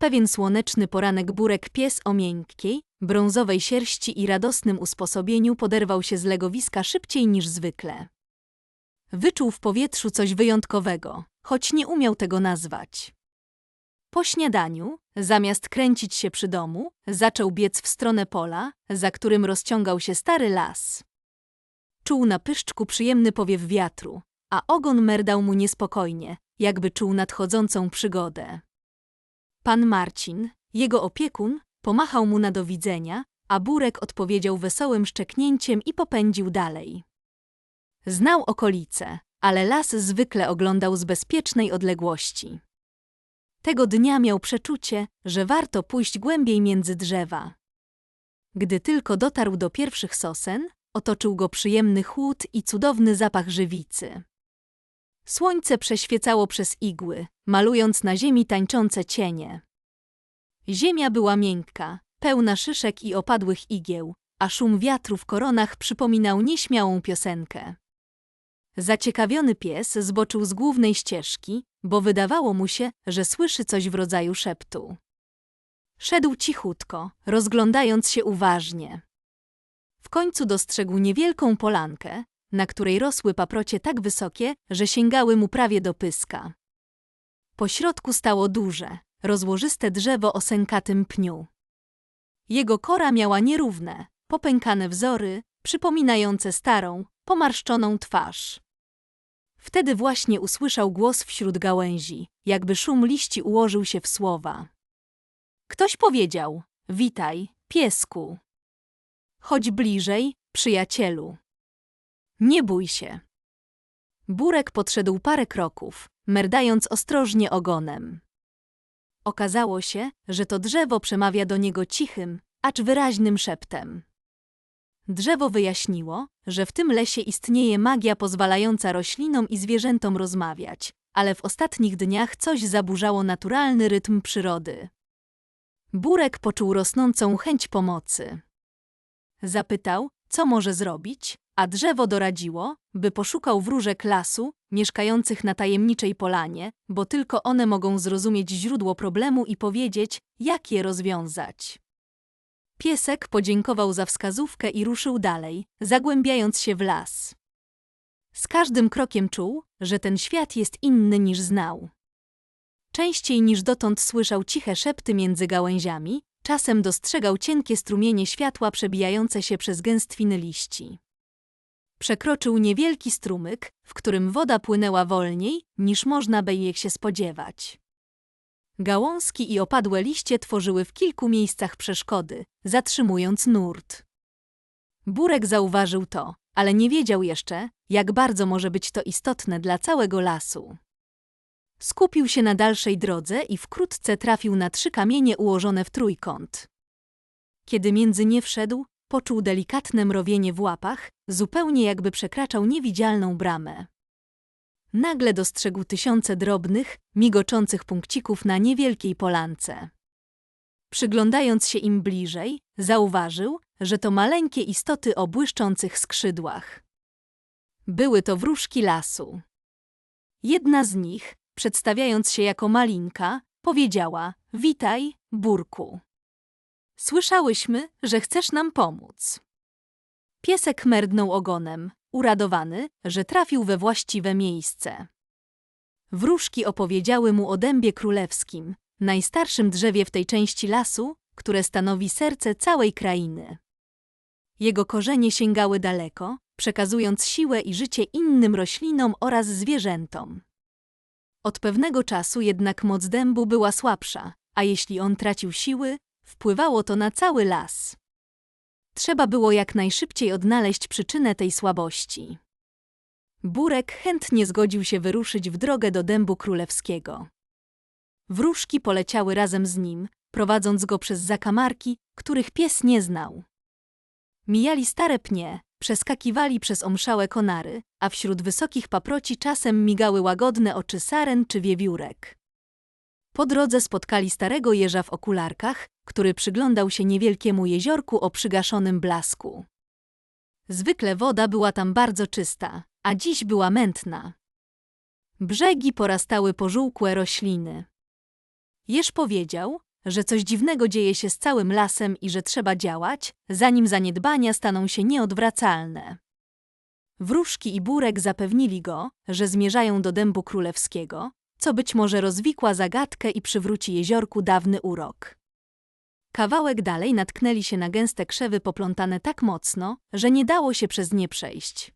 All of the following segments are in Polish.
pewien słoneczny poranek Burek pies o miękkiej, brązowej sierści i radosnym usposobieniu poderwał się z legowiska szybciej niż zwykle. Wyczuł w powietrzu coś wyjątkowego, choć nie umiał tego nazwać. Po śniadaniu, zamiast kręcić się przy domu, zaczął biec w stronę pola, za którym rozciągał się stary las. Czuł na pyszczku przyjemny powiew wiatru, a ogon merdał mu niespokojnie, jakby czuł nadchodzącą przygodę. Pan Marcin, jego opiekun, pomachał mu na do widzenia, a Burek odpowiedział wesołym szczeknięciem i popędził dalej. Znał okolice, ale las zwykle oglądał z bezpiecznej odległości. Tego dnia miał przeczucie, że warto pójść głębiej między drzewa. Gdy tylko dotarł do pierwszych sosen, otoczył go przyjemny chłód i cudowny zapach żywicy. Słońce przeświecało przez igły, malując na ziemi tańczące cienie. Ziemia była miękka, pełna szyszek i opadłych igieł, a szum wiatru w koronach przypominał nieśmiałą piosenkę. Zaciekawiony pies zboczył z głównej ścieżki, bo wydawało mu się, że słyszy coś w rodzaju szeptu. Szedł cichutko, rozglądając się uważnie. W końcu dostrzegł niewielką polankę, na której rosły paprocie tak wysokie, że sięgały mu prawie do pyska. Po środku stało duże, rozłożyste drzewo o sękatym pniu. Jego kora miała nierówne, popękane wzory, przypominające starą, pomarszczoną twarz. Wtedy właśnie usłyszał głos wśród gałęzi, jakby szum liści ułożył się w słowa. Ktoś powiedział: Witaj, piesku. Chodź bliżej, przyjacielu. Nie bój się. Burek podszedł parę kroków, merdając ostrożnie ogonem. Okazało się, że to drzewo przemawia do niego cichym, acz wyraźnym szeptem. Drzewo wyjaśniło, że w tym lesie istnieje magia pozwalająca roślinom i zwierzętom rozmawiać, ale w ostatnich dniach coś zaburzało naturalny rytm przyrody. Burek poczuł rosnącą chęć pomocy. Zapytał, co może zrobić, a drzewo doradziło, by poszukał wróżek lasu, mieszkających na tajemniczej polanie, bo tylko one mogą zrozumieć źródło problemu i powiedzieć, jak je rozwiązać. Piesek podziękował za wskazówkę i ruszył dalej, zagłębiając się w las. Z każdym krokiem czuł, że ten świat jest inny niż znał. Częściej niż dotąd słyszał ciche szepty między gałęziami, czasem dostrzegał cienkie strumienie światła przebijające się przez gęstwiny liści. Przekroczył niewielki strumyk, w którym woda płynęła wolniej, niż można by jej się spodziewać. Gałązki i opadłe liście tworzyły w kilku miejscach przeszkody, zatrzymując nurt. Burek zauważył to, ale nie wiedział jeszcze, jak bardzo może być to istotne dla całego lasu. Skupił się na dalszej drodze i wkrótce trafił na trzy kamienie ułożone w trójkąt. Kiedy między nie wszedł, poczuł delikatne mrowienie w łapach, zupełnie jakby przekraczał niewidzialną bramę. Nagle dostrzegł tysiące drobnych, migoczących punkcików na niewielkiej polance. Przyglądając się im bliżej, zauważył, że to maleńkie istoty o błyszczących skrzydłach. Były to wróżki lasu. Jedna z nich, przedstawiając się jako malinka, powiedziała: Witaj, burku. Słyszałyśmy, że chcesz nam pomóc. Piesek merdnął ogonem, uradowany, że trafił we właściwe miejsce. Wróżki opowiedziały mu o dębie królewskim, najstarszym drzewie w tej części lasu, które stanowi serce całej krainy. Jego korzenie sięgały daleko, przekazując siłę i życie innym roślinom oraz zwierzętom. Od pewnego czasu jednak moc dębu była słabsza, a jeśli on tracił siły, wpływało to na cały las. Trzeba było jak najszybciej odnaleźć przyczynę tej słabości. Burek chętnie zgodził się wyruszyć w drogę do dębu królewskiego. Wróżki poleciały razem z nim, prowadząc go przez zakamarki, których pies nie znał. Mijali stare pnie, przeskakiwali przez omszałe konary, a wśród wysokich paproci czasem migały łagodne oczy saren czy wiewiórek. Po drodze spotkali starego jeża w okularkach, który przyglądał się niewielkiemu jeziorku o przygaszonym blasku. Zwykle woda była tam bardzo czysta, a dziś była mętna. Brzegi porastały pożółkłe rośliny. Jeż powiedział, że coś dziwnego dzieje się z całym lasem i że trzeba działać, zanim zaniedbania staną się nieodwracalne. Wróżki i Burek zapewnili go, że zmierzają do dębu królewskiego, co być może rozwikła zagadkę i przywróci jeziorku dawny urok. Kawałek dalej natknęli się na gęste krzewy poplątane tak mocno, że nie dało się przez nie przejść.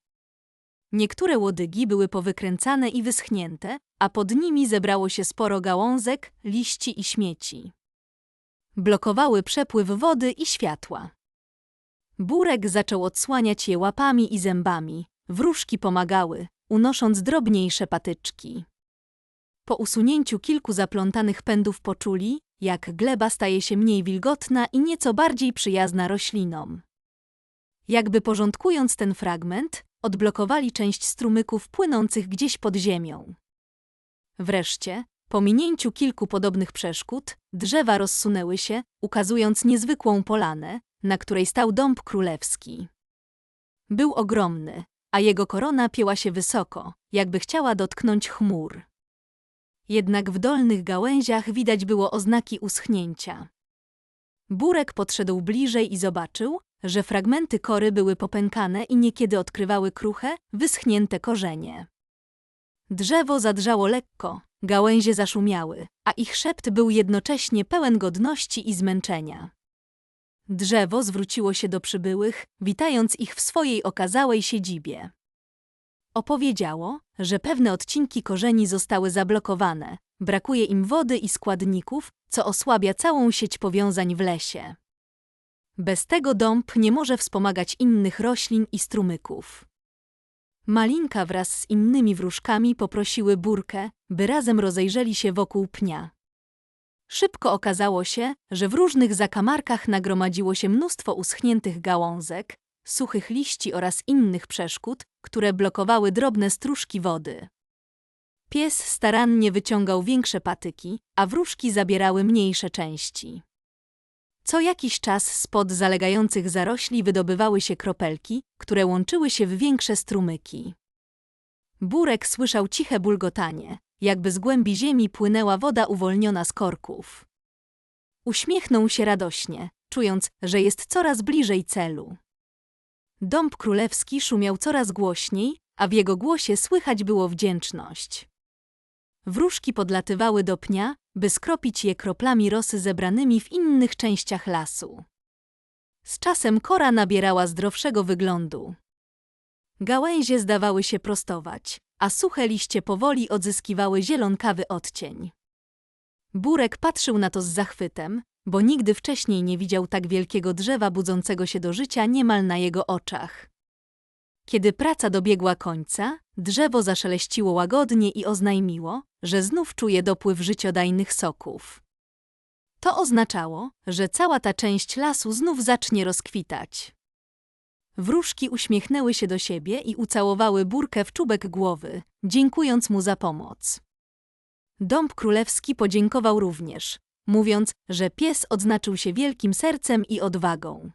Niektóre łodygi były powykręcane i wyschnięte, a pod nimi zebrało się sporo gałązek, liści i śmieci. Blokowały przepływ wody i światła. Burek zaczął odsłaniać je łapami i zębami, wróżki pomagały, unosząc drobniejsze patyczki. Po usunięciu kilku zaplątanych pędów poczuli, jak gleba staje się mniej wilgotna i nieco bardziej przyjazna roślinom. Jakby porządkując ten fragment, odblokowali część strumyków płynących gdzieś pod ziemią. Wreszcie, po minięciu kilku podobnych przeszkód, drzewa rozsunęły się, ukazując niezwykłą polanę, na której stał dąb królewski. Był ogromny, a jego korona pięła się wysoko, jakby chciała dotknąć chmur. Jednak w dolnych gałęziach widać było oznaki uschnięcia. Burek podszedł bliżej i zobaczył, że fragmenty kory były popękane i niekiedy odkrywały kruche, wyschnięte korzenie. Drzewo zadrżało lekko, gałęzie zaszumiały, a ich szept był jednocześnie pełen godności i zmęczenia. Drzewo zwróciło się do przybyłych, witając ich w swojej okazałej siedzibie. Opowiedziało, że pewne odcinki korzeni zostały zablokowane, brakuje im wody i składników, co osłabia całą sieć powiązań w lesie. Bez tego dąb nie może wspomagać innych roślin i strumyków. Malinka wraz z innymi wróżkami poprosiły Burkę, by razem rozejrzeli się wokół pnia. Szybko okazało się, że w różnych zakamarkach nagromadziło się mnóstwo uschniętych gałązek, suchych liści oraz innych przeszkód, które blokowały drobne stróżki wody. Pies starannie wyciągał większe patyki, a wróżki zabierały mniejsze części. Co jakiś czas spod zalegających zarośli wydobywały się kropelki, które łączyły się w większe strumyki. Burek słyszał ciche bulgotanie, jakby z głębi ziemi płynęła woda uwolniona z korków. Uśmiechnął się radośnie, czując, że jest coraz bliżej celu. Dąb królewski szumiał coraz głośniej, a w jego głosie słychać było wdzięczność. Wróżki podlatywały do pnia, by skropić je kroplami rosy zebranymi w innych częściach lasu. Z czasem kora nabierała zdrowszego wyglądu. Gałęzie zdawały się prostować, a suche liście powoli odzyskiwały zielonkawy odcień. Burek patrzył na to z zachwytem, bo nigdy wcześniej nie widział tak wielkiego drzewa budzącego się do życia niemal na jego oczach. Kiedy praca dobiegła końca, drzewo zaszeleściło łagodnie i oznajmiło, że znów czuje dopływ życiodajnych soków. To oznaczało, że cała ta część lasu znów zacznie rozkwitać. Wróżki uśmiechnęły się do siebie i ucałowały burkę w czubek głowy, dziękując mu za pomoc. Dąb królewski podziękował również, mówiąc, że pies odznaczył się wielkim sercem i odwagą.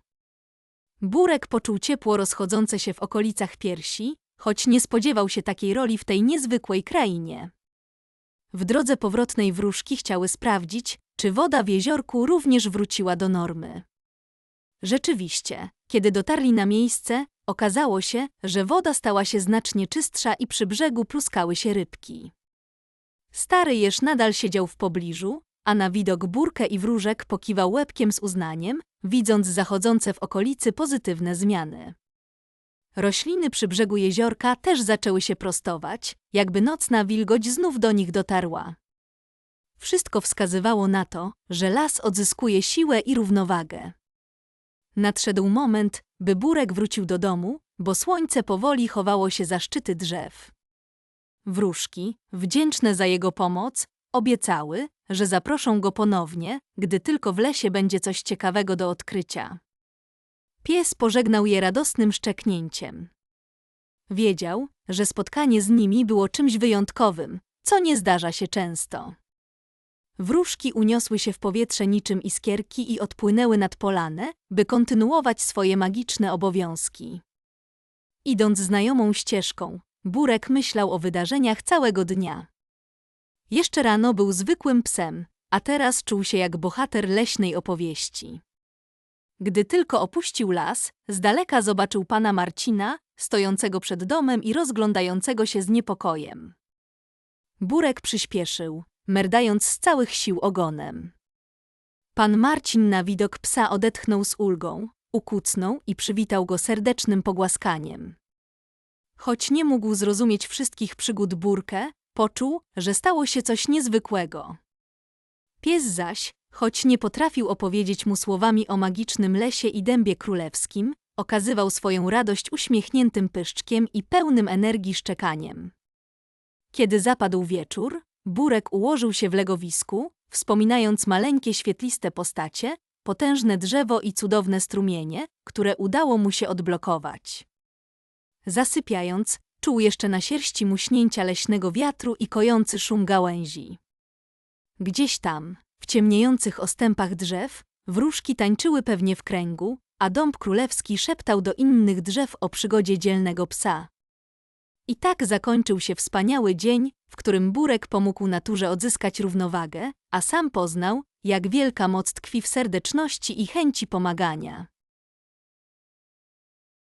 Burek poczuł ciepło rozchodzące się w okolicach piersi, choć nie spodziewał się takiej roli w tej niezwykłej krainie. W drodze powrotnej wróżki chciały sprawdzić, czy woda w jeziorku również wróciła do normy. Rzeczywiście, kiedy dotarli na miejsce, okazało się, że woda stała się znacznie czystsza i przy brzegu pluskały się rybki. Stary jeż nadal siedział w pobliżu, a na widok burkę i wróżek pokiwał łebkiem z uznaniem, widząc zachodzące w okolicy pozytywne zmiany. Rośliny przy brzegu jeziorka też zaczęły się prostować, jakby nocna wilgoć znów do nich dotarła. Wszystko wskazywało na to, że las odzyskuje siłę i równowagę. Nadszedł moment, by Burek wrócił do domu, bo słońce powoli chowało się za szczyty drzew. Wróżki, wdzięczne za jego pomoc, obiecały, że zaproszą go ponownie, gdy tylko w lesie będzie coś ciekawego do odkrycia. Pies pożegnał je radosnym szczeknięciem. Wiedział, że spotkanie z nimi było czymś wyjątkowym, co nie zdarza się często. Wróżki uniosły się w powietrze niczym iskierki i odpłynęły nad polanę, by kontynuować swoje magiczne obowiązki. Idąc znajomą ścieżką, Burek myślał o wydarzeniach całego dnia. Jeszcze rano był zwykłym psem, a teraz czuł się jak bohater leśnej opowieści. Gdy tylko opuścił las, z daleka zobaczył pana Marcina, stojącego przed domem i rozglądającego się z niepokojem. Burek przyspieszył, merdając z całych sił ogonem. Pan Marcin na widok psa odetchnął z ulgą, ukucnął i przywitał go serdecznym pogłaskaniem. Choć nie mógł zrozumieć wszystkich przygód Burkę, poczuł, że stało się coś niezwykłego. Pies zaś, choć nie potrafił opowiedzieć mu słowami o magicznym lesie i dębie królewskim, okazywał swoją radość uśmiechniętym pyszczkiem i pełnym energii szczekaniem. Kiedy zapadł wieczór, Burek ułożył się w legowisku, wspominając maleńkie świetliste postacie, potężne drzewo i cudowne strumienie, które udało mu się odblokować. Zasypiając, czuł jeszcze na sierści muśnięcia leśnego wiatru i kojący szum gałęzi. Gdzieś tam, w ciemniejących ostępach drzew, wróżki tańczyły pewnie w kręgu, a dąb królewski szeptał do innych drzew o przygodzie dzielnego psa. I tak zakończył się wspaniały dzień, w którym Burek pomógł naturze odzyskać równowagę, a sam poznał, jak wielka moc tkwi w serdeczności i chęci pomagania.